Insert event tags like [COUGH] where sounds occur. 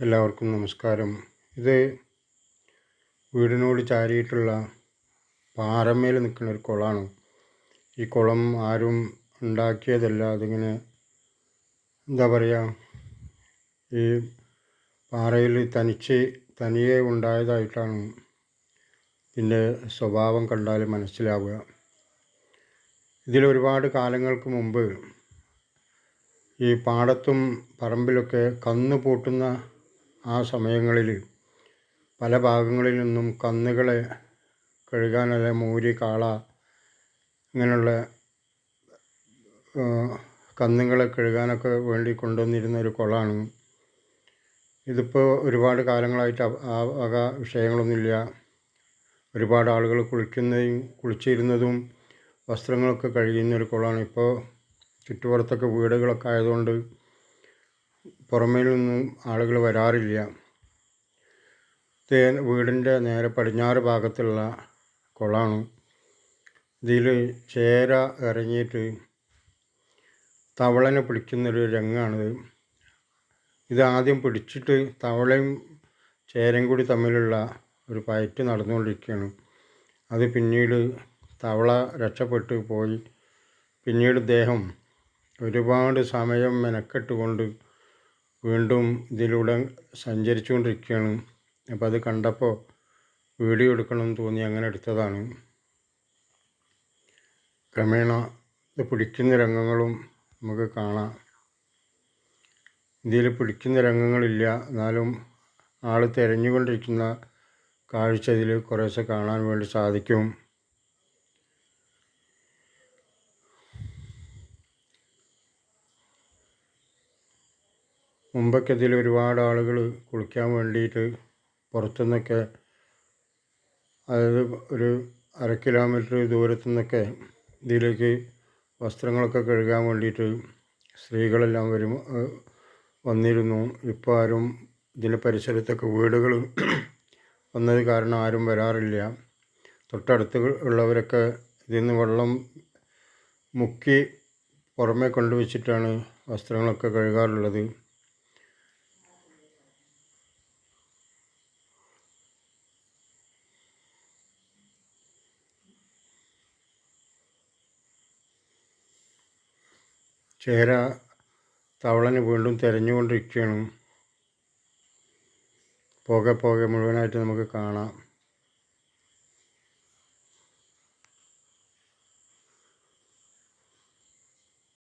എല്ലാവർക്കും നമസ്കാരം. ഇത് വീടിനോട് ചാരിയിട്ടുള്ള പാറമേൽ നിൽക്കുന്ന ഒരു കുളമാണ് ഈ കുളം ആരും ഉണ്ടാക്കിയതല്ല. അതിങ്ങനെ എന്താ പറയുക ഈ പാറയിൽ തനിച്ച് തനിയെ ഉണ്ടായതായിട്ടാണ് ഇതിന്റെ സ്വഭാവം കണ്ടാൽ മനസ്സിലാവുക. ഇതിൽ ഒരുപാട് കാലങ്ങൾക്ക് മുമ്പ് ഈ പാടത്തും പറമ്പിലൊക്കെ കന്നു പൂട്ടുന്ന ആ സമയങ്ങളിൽ പല ഭാഗങ്ങളിൽ നിന്നും കന്നുകളെ കഴുകാനല്ല മൂരി കാള ഇങ്ങനെയുള്ള കന്നുകളെ കഴുകാനൊക്കെ വേണ്ടി കൊണ്ടുവന്നിരുന്ന ഒരു കുളമാണ് ഇതിപ്പോൾ ഒരുപാട് കാലങ്ങളായിട്ട് ആ വക വിഷയങ്ങളൊന്നുമില്ല. ഒരുപാട് ആളുകൾ കുളിക്കുന്നതും കുളിച്ചിരുന്നതും വസ്ത്രങ്ങളൊക്കെ കഴുകുന്ന ഒരു കുളമാണ് ഇപ്പോൾ ചുറ്റുപുറത്തൊക്കെ വീടുകളൊക്കെ ആയതുകൊണ്ട് പുറമേ നിന്നും ആളുകൾ വരാറില്ല. തേൻ വീടിന്റെ നേരെ പടിഞ്ഞാറ് ഭാഗത്തുള്ള കുളമാണ് ഇതിൽ ചേര ഇറങ്ങിയിട്ട് തവളനെ പിടിക്കുന്നൊരു രംഗമാണിത് ഇത് ആദ്യം പിടിച്ചിട്ട് തവളയും ചേരയും കൂടി തമ്മിലുള്ള ഒരു പയറ്റ് നടന്നുകൊണ്ടിരിക്കുകയാണ്. അത് പിന്നീട് തവള രക്ഷപ്പെട്ടു പോയി. പിന്നീട് ദേഹം ഒരുപാട് സമയം മെനക്കെട്ടുകൊണ്ട് വീണ്ടും ഇതിലൂടെ സഞ്ചരിച്ചുകൊണ്ടിരിക്കുകയാണ്. അപ്പോൾ അത് കണ്ടപ്പോൾ വീഡിയോ എടുക്കണമെന്ന് തോന്നി അങ്ങനെ എടുത്തതാണ്. ക്രമേണ ഇത് പിടിക്കുന്ന രംഗങ്ങളും നമുക്ക് കാണാം. ഇന്ത്യയിൽ പിടിക്കുന്ന രംഗങ്ങളില്ല. എന്നാലും ആൾ തിരഞ്ഞുകൊണ്ടിരിക്കുന്ന കാഴ്ച ഇതിൽ കുറേശ്ശെ കാണാൻ വേണ്ടി സാധിക്കും. മുമ്പൊക്കെ ഇതിൽ ഒരുപാട് ആളുകൾ കുളിക്കാൻ വേണ്ടിയിട്ട് പുറത്തുനിന്നൊക്കെ അതായത് ഒരു അര കിലോമീറ്റർ ദൂരത്തു നിന്നൊക്കെ ഇതിലേക്ക് വസ്ത്രങ്ങളൊക്കെ കഴുകാൻ വേണ്ടിയിട്ട് സ്ത്രീകളെല്ലാം വരും വന്നിരുന്നു. ഇപ്പോൾ ആരും ഇതിന്റെ പരിസരത്തൊക്കെ വീടുകൾ [CLEARS THROAT] വന്നത് കാരണം ആരും വരാറില്ല. തൊട്ടടുത്ത് ഉള്ളവരൊക്കെ ഇതിൽ നിന്ന് വെള്ളം മുക്കി പുറമേ കൊണ്ടുവച്ചിട്ടാണ് വസ്ത്രങ്ങളൊക്കെ കഴുകാറുള്ളത്. ചേര തവളനെ വീണ്ടും തിരഞ്ഞുകൊണ്ടിരിക്കുകയാണ്. പോകെ പോകെ മുഴുവനായിട്ട് നമുക്ക് കാണാം.